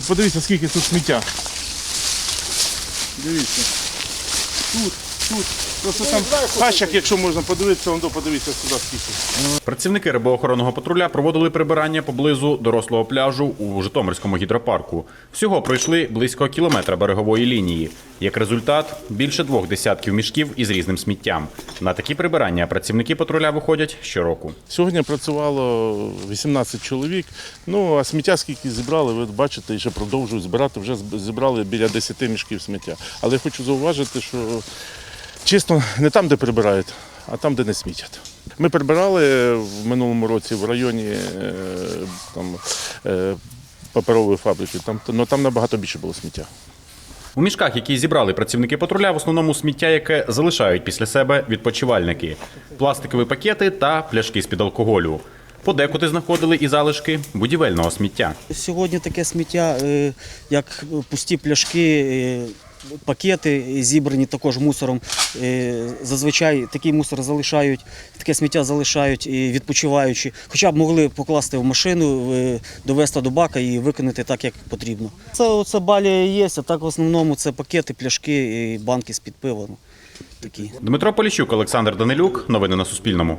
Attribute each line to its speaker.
Speaker 1: Подивіться, скільки тут сміття. Дивіться. Тут, тут. Просто там пачок, якщо можна подивитися, вон до подивіться сюди скільки.
Speaker 2: Працівники рибоохоронного патруля проводили прибирання поблизу дорослого пляжу у Житомирському гідропарку. Всього пройшли близько кілометра берегової лінії. Як результат, більше двох десятків мішків із різним сміттям. На такі прибирання працівники патруля виходять щороку.
Speaker 1: Сьогодні працювало 18 чоловік. Ну, а сміття скільки зібрали, ви бачите, і ще продовжують збирати. Вже зібрали біля 10 мішків сміття. Але я хочу зауважити, що чисто не там, де прибирають, а там, де не смітять. Ми прибирали в минулому році в районі е, там, е, паперової фабрики, там, ну, там набагато більше було сміття.
Speaker 2: У мішках, які зібрали працівники патруля, в основному сміття, яке залишають після себе відпочивальники, пластикові пакети та пляшки з-під алкоголю. Подекуди знаходили і залишки будівельного сміття.
Speaker 3: Сьогодні таке сміття, е, як пусті пляшки, пакети зібрані також мусором. Е, Зазвичай такий мусор залишають, таке сміття залишають відпочиваючи. Хоча б могли покласти в машину, довести до бака і виконати так, як потрібно. Це оце балія є, а так в основному це пакети, пляшки і банки з-під пива. ну, Такі.
Speaker 2: Дмитро Поліщук, Олександр Данилюк. Новини на Суспільному.